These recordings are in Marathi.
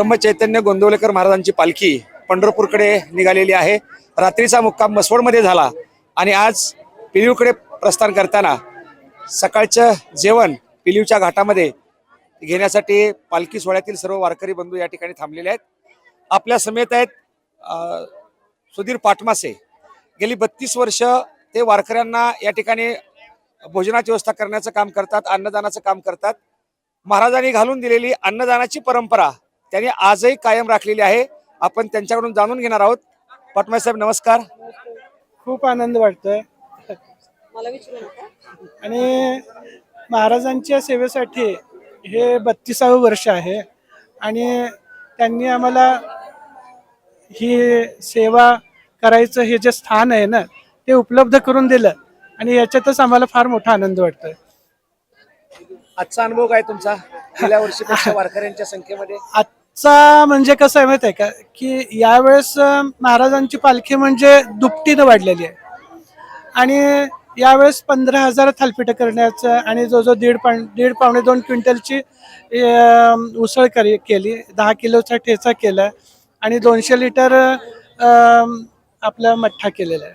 ब्रह्मचैतन्य गोंदवलेकर महाराजांची पालखी पंढरपूरकडे निघालेली आहे. रात्रीचा मुक्काम मसवडमध्ये झाला आणि आज पिलीवकडे प्रस्थान करताना सकाळचं जेवण पिलीवच्या घाटामध्ये घेण्यासाठी पालखी सोहळ्यातील सर्व वारकरी बंधू या ठिकाणी थांबलेले आहेत. आपल्या समेत आहेत सुधीर पाटमासे. गेली बत्तीस वर्ष ते वारकऱ्यांना या ठिकाणी भोजनाची व्यवस्था करण्याचं काम करतात अन्नदानाचं काम करतात. महाराजांनी घालून दिलेली अन्नदानाची परंपरा त्यांनी आजही कायम राखलेली आहे. आपण त्यांच्याकडून जाणून घेणार आहोत. पाटमाय साहेब नमस्कार. खूप आनंद वाटतोय. आणि महाराजांच्या सेवेसाठी हे बत्तीसावं वर्ष आहे. आणि त्यांनी आम्हाला ही सेवा करायचं हे जे स्थान आहे ना ते उपलब्ध करून दिलं. आणि याच्यातच आम्हाला फार मोठा आनंद वाटतोय. आजचा अनुभव काय तुमचा? गेल्या वर्षीपेक्षा वारकऱ्यांच्या संख्येमध्ये? आजचा म्हणजे कसं आहे माहिती आहे का? की यावेळेस महाराजांची पालखी म्हणजे दुपटीनं वाढलेली आहे. आणि यावेळेस पंधरा हजार थालपिठं करण्याचं आणि जो जो दीड पाण दीड पावणे दोन क्विंटलची उसळ करी केली. दहा किलोचा ठेचा केला आणि दोनशे लिटर आपला मठ्ठा केलेला आहे.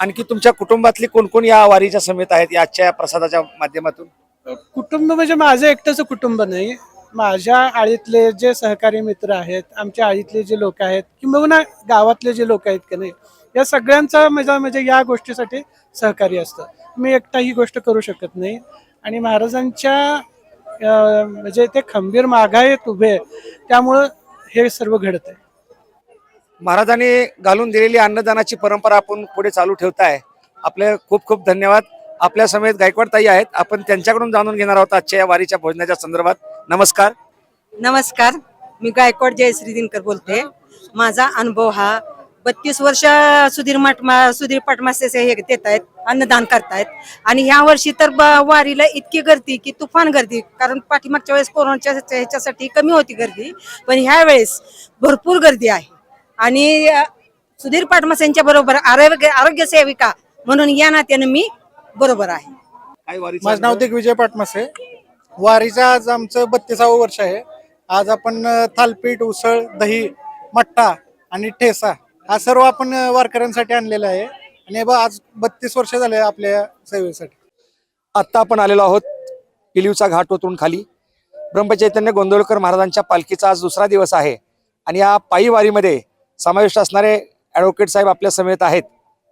आणखी तुमच्या कुटुंबातली कोण कोण या वारीच्या समेत आहेत या आजच्या या प्रसादाच्या माध्यमातून? कुटुंब म्हणजे माझं एकटंच कुटुंब नाही. माझ्या आळीतले जे सहकारी मित्र आहेत आमच्या आळीतले जे लोक आहेत किंबहुना गावातले जे लोक आहेत की नाही या सगळ्यांचा माझा म्हणजे, म्हणजे या गोष्टीसाठी सहकार्य असतं. मी एकटा ही गोष्ट करू शकत नाही. आणि महाराजांच्या म्हणजे ते खंबीर मागायत उभे त्यामुळं हे सर्व घडत आहे. महाराजांनी घालून दिलेली अन्नदानाची परंपरा आपण पुढे चालू ठेवताय. आपले खूप खूप धन्यवाद. आपल्या समेत गायकवाड ताई आहेत. आपण त्यांच्याकडून जाणून घेणार आहोत आजच्या या वारीच्या भोजनाच्या संदर्भात. नमस्कार. नमस्कार. मी गायकवाड जयश्री दिनकर बोलते. माझा अनुभव हा बत्तीस वर्ष सुधीर माटमा सुधीर पाटमासे हे देत आहेत अन्नदान करतायत. आणि ह्या वर्षी तर वारीला इतकी गर्दी की तुफान गर्दी कारण पाठीमागच्या वेळेस कोरोनाच्या ह्याच्यासाठी कमी होती गर्दी पण ह्या वेळेस भरपूर गर्दी आहे. आणि सुधीर पाटमासेंच्या बरोबर आरोग्य आरोग्य सेविका म्हणून या नात्यानं मी बरोबर आहे. काय वारीचा माझं नाव? दिग्विजय पाटमासे. वारीचं आज आमचं बत्तीसावं वर्ष आहे. आज आपण थालपीठ उसळ दही मट्टा आणि ठेसा हा सर्व आपण वारकऱ्यांसाठी आणलेला आहे. आणि बा आज बत्तीस वर्ष झाले आपल्या सेवेसाठी. आत्ता आपण आलेलो आहोत पिलीवचा घाट उतरून खाली. ब्रह्मचैतन्य गोंदवलकर महाराजांच्या पालखीचा आज दुसरा दिवस आहे. आणि या पायी वारीमध्ये समाविष्ट असणारे ॲडव्होकेट साहेब आपल्या समेत आहेत.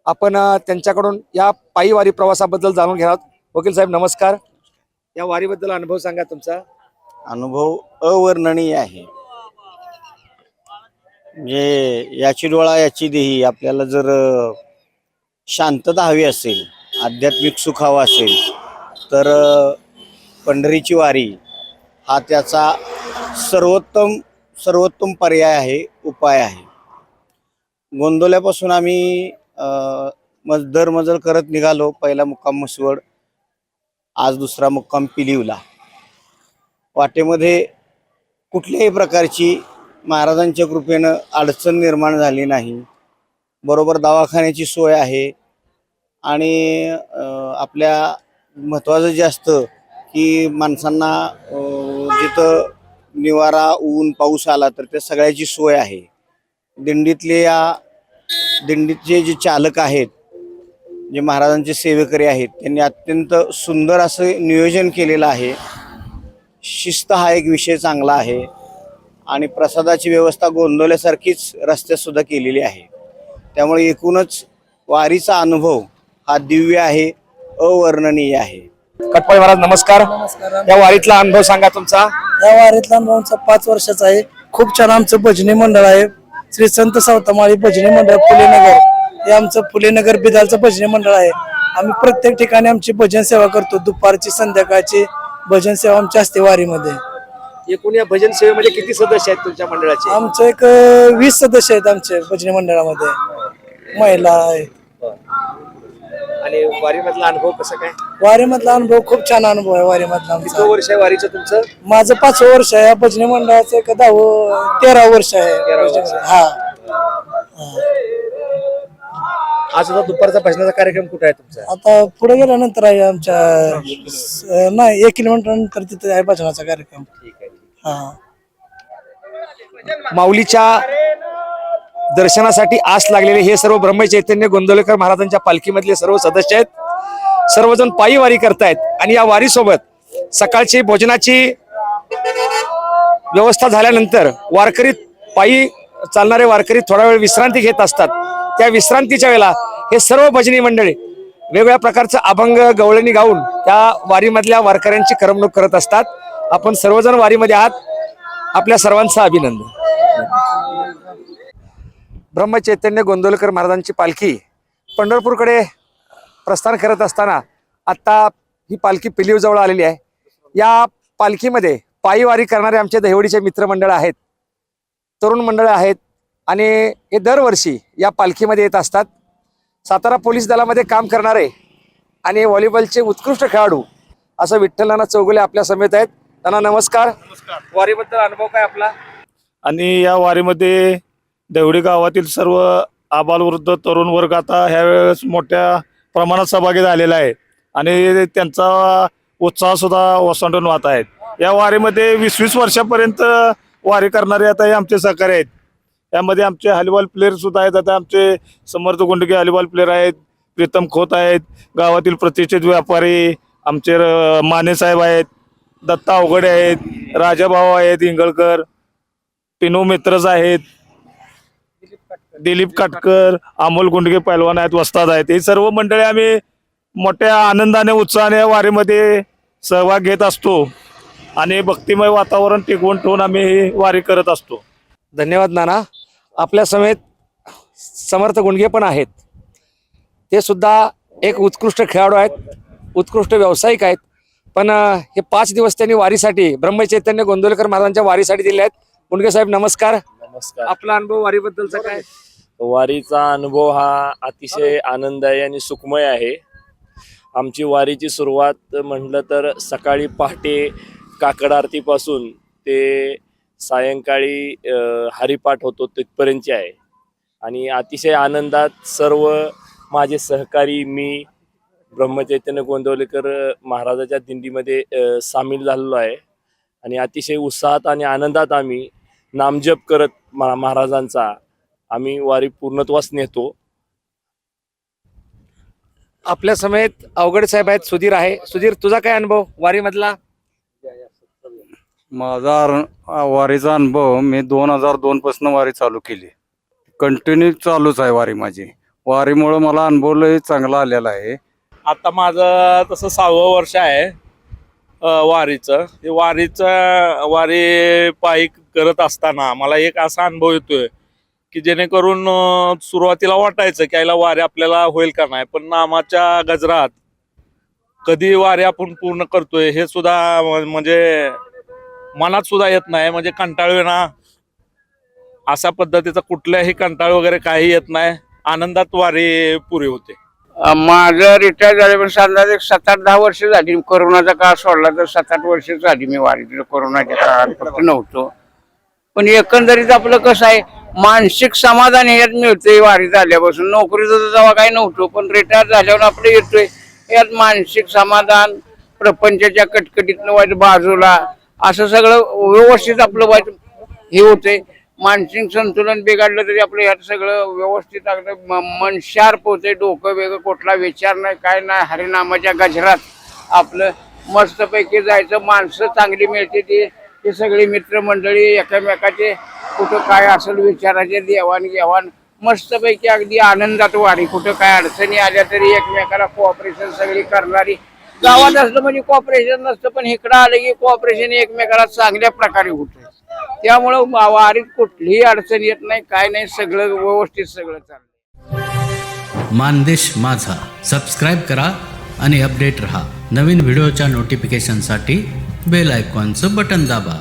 आपण त्यांच्याकडून या पायी वारी प्रवासाबद्दल जाणून घेणार आहोत. वकील साहेब नमस्कार. या वारीबद्दल अनुभव सांगा तुमचा. अनुभव अवर्णनीय आहे. म्हणजे याची डोळा याची देही आपल्याला जर शांतता हवी असेल आध्यात्मिक सुख हवं असेल तर पंढरीची वारी हा त्याचा सर्वोत्तम सर्वोत्तम पर्याय आहे उपाय आहे. गोंदवल्यापासून आम्ही मज दर मजल करत निघालो पहिला मुक्काम मसवड आज दुसरा मुक्काम पिलीवला. वाटेमध्ये कुठल्याही प्रकारची महाराजांच्या कृपेनं अडचण निर्माण झाली नाही. बरोबर दवाखान्याची सोय आहे. आणि आपल्या महत्त्वाचं जे असतं की माणसांना जिथं निवारा ऊन पाऊस आला तर त्या सगळ्याची सोय आहे. दिंडीतले या दिंडीतले जे चालक आहेत जे महाराजांचे सेवेकरी आहेत त्यांनी अत्यंत सुंदर असं नियोजन केलेलं आहे. शिस्त हा एक विषय चांगला आहे आणि प्रसादाची व्यवस्था गोंदवल्यासारखीच रस्त्यात सुद्धा केलेली आहे. त्यामुळे एकूणच वारीचा अनुभव हा दिव्य आहे अवर्णनीय आहे. कटपाळी महाराज नमस्कार. या वारीतला अनुभव सांगा तुमचा. या वारीतला अनुभव आमचा पाच वर्षाचा आहे. खूप छान आमचं भजनी मंडळ आहे. श्री संत सावतामाळी भजनी मंडळ फुलेनगर हे आमचं फुलेनगर बिदालचं भजनी मंडळ आहे. आम्ही प्रत्येक ठिकाणी आमची भजन सेवा करतो. दुपारची संध्याकाळची भजन सेवा आमची असते वारीमध्ये. एकूण या भजन सेवेमध्ये किती सदस्य आहेत तुमच्या मंडळाचे? आमचं एक अं, वीस सदस्य आहेत आमचे भजनी मंडळामध्ये. महिला आहेत आणि वारीमधला अनुभव कसं काय? वारीमधला अनुभव खूप छान अनुभव आहे वारीमधला आमचा. किती वर्ष आहे वारीचं तुमचं? माझं पाचवं वर्ष आहे. या भजनी मंडळाचं एक दहावं तेरा वर्ष आहे. वर्ष. हा. आज आता दुपारचा भजनाचा कार्यक्रम कुठे आहे तुमचा? आता पुढे गेल्यानंतर आहे आमच्या स- नाही एक किलोमीटर नंतर तिथे आहे भजनाचा कार्यक्रम. ठीक आहे हा. माऊलीच्या दर्शनासाठी आस लागलेले हे सर्व ब्रह्मचैतन्य गोंदवलेकर महाराजांच्या पालखीमधले सर्व सदस्य आहेत. सर्वजण पायी वारी करतायत आणि या वारीसोबत सकाळची भोजनाची व्यवस्था झाल्यानंतर वारकरी पायी चालणारे वारकरी थोडा वेळ विश्रांती घेत असतात. त्या विश्रांतीच्या वेळेला हे सर्व भजनी मंडळी वेगवेगळ्या प्रकारचं अभंग गवळणी गाऊन त्या वारीमधल्या वारकऱ्यांची करमणूक करत असतात. आपण सर्वजण वारीमध्ये आहात. आपल्या सर्वांचं अभिनंदन. ब्रह्मचैतन्य गोंदवलेकर महाराजांची पालखी पंढरपूरकडे प्रस्थान करत असताना आत्ता ही पालखी पिलीवजवळ आलेली आहे. या पालखीमध्ये पायी वारी करणारे आमचे दहिवडीचे मित्रमंडळ आहेत. तरुण मंडळ आहेत. आणि हे दरवर्षी या पालखीमध्ये येत असतात. सातारा पोलीस दलामध्ये काम करणारे आणि व्हॉलीबॉलचे उत्कृष्ट खेळाडू असं विठ्ठल चौगुले आपल्या समेत आहेत. त्यांना नमस्कार. वारीबद्दल अनुभव काय आपला? आणि या वारीमध्ये देवडी गावातील सर्व आबालवृद्ध तरुण वर्ग आता ह्या वेळेस मोठ्या प्रमाणात सहभागी झालेला आहे. आणि त्यांचा उत्साह सुद्धा ओसंडून वाहत आहेत. या वारीमध्ये वीस वीस वर्षापर्यंत वारी करणारे आता हे आमचे सहकारी आहेत. यामध्ये आमचे हॉलीबॉल प्लेअर सुद्धा आहेत. आता आमचे समर्थ गुंडगे हॉलीबॉल प्लेअर आहेत. प्रीतम खोत आहेत. गावातील प्रतिष्ठित व्यापारी आमचे मानेसाहेब माने साहेब आहेत. दत्ता अवघडे आहेत. राजाभाऊ आहेत इंगळकर. पिनू मित्रच आहेत. दिलीप काटकर अमोल गुंडगे पैलवान आहेत वस्ताद आहेत. ही सर्व मंडळी आम्ही मोठ्या आनंदाने उत्साहाने या वारीमध्ये सहभाग घेत असतो आणि भक्तिमय वातावरण टिकवून ठेवून आम्ही ही वारी करत असतो. धन्यवाद नाना. आपल्या समेत समर्थ गुंडगे पण आहेत. ते सुद्धा एक उत्कृष्ट खेळाडू आहेत. उत्कृष्ट व्यावसायिक आहेत. पण हे पाच दिवस त्यांनी वारीसाठी ब्रह्मचैतन्य गोंदवलेकर महाराजांच्या वारीसाठी दिले आहेत. गुंडगे साहेब नमस्कार. नमस्कार. आपला अनुभव वारीबद्दलचा काय? वारीचा अनुभव हा अतिशय आनंददायी आणि सुखमय आहे. आमची वारीची सुरुवात म्हटलं तर सकाळी पहाटे काकड आरतीपासून ते सायंकाळी हरिपाठ होतो तिथपर्यंतची आहे. आणि अतिशय आनंदात सर्व माझे सहकारी मी ब्रह्मचैतन्य गोंदवलेकर महाराजाच्या दिंडीमध्ये सामील झालेलो आहे. आणि अतिशय उत्साहात आणि आनंदात आम्ही नामजप करत महाराजांचा आम्ही वारी पूर्णत्वास नेतो. आपल्या समेत अवघड साहेब आहेत सुधीर आहे. सुधीर तुझा काय अनुभव वारीमधला? माझा वारीचा अनुभव मी दोन हजार दोन पासून वारी चालू केली. कंटिन्यू चालूच आहे वारी माझी. वारीमुळं मला अनुभव लय चांगला आलेला आहे. आता माझं तसं सहावं वर्ष आहे अ, वारीचं. हे वारीचं वारी पायी करत असताना मला एक असा अनुभव येतोय की जेणेकरून अ, सुरुवातीला वाटायचं की याला वारी आपल्याला होईल का नाही पण नामाच्या गजरात कधी वारी आपण पूर्ण करतोय हे सुद्धा म- म्हणजे मनात सुद्धा येत नाही. म्हणजे कंटाळवेना अशा पद्धतीचा कुठल्याही कंटाळ वगैरे काही येत नाही. आनंदात वारी पुरे होते. माझं रिटायर झाल्यापासून साधारण एक सात आठ दहा वर्ष झाली. कोरोनाचा काळ सोडला तर सात आठ वर्ष झाली मी वारी. कोरोनाच्या काळात फक्त नव्हतो. पण एकंदरीत आपलं कसं आहे मानसिक समाधान यात मिळतंय वारी झाल्यापासून. नोकरीचं जेव्हा काही नव्हतं पण रिटायर झाल्यावर आपलं येतोय. यात मानसिक समाधान प्रपंचाच्या कटकटीतनं वाईट बाजूला असं सगळं व्यवस्थित आपलं व्हायचं हे होते मानसिक संतुलन बिघडलं तरी आपलं ह्यात सगळं व्यवस्थित अगदी म- मन शार्प होते डोकं वेगळं कुठला विचार नाही काय नाही. हरिनामाच्या गजरात आपलं मस्तपैकी जायचं. माणसं चांगली मिळते ती. ते सगळी मित्रमंडळी एकमेकाचे कुठं काय असेल विचाराचे देवाणघेवाण मस्तपैकी अगदी आनंदात वाढी कुठं काय अडचणी आल्या तरी एकमेकाला कोऑपरेशन सगळी करणारी गावात असलं म्हणजे कॉपरेशन नसतं पण इकडं आलं की कॉपरेशन एकमेकाला चांगल्या प्रकारे होतं त्यामुळं वारीत कुठलीही अडचण येत नाही काय नाही सगळं व्यवस्थित सगळं चाललं मानदेश माझा. सबस्क्राईब करा आणि अपडेट रहा. नवीन व्हिडिओच्या नोटिफिकेशनसाठी बेल आयकॉनचं बटन दाबा.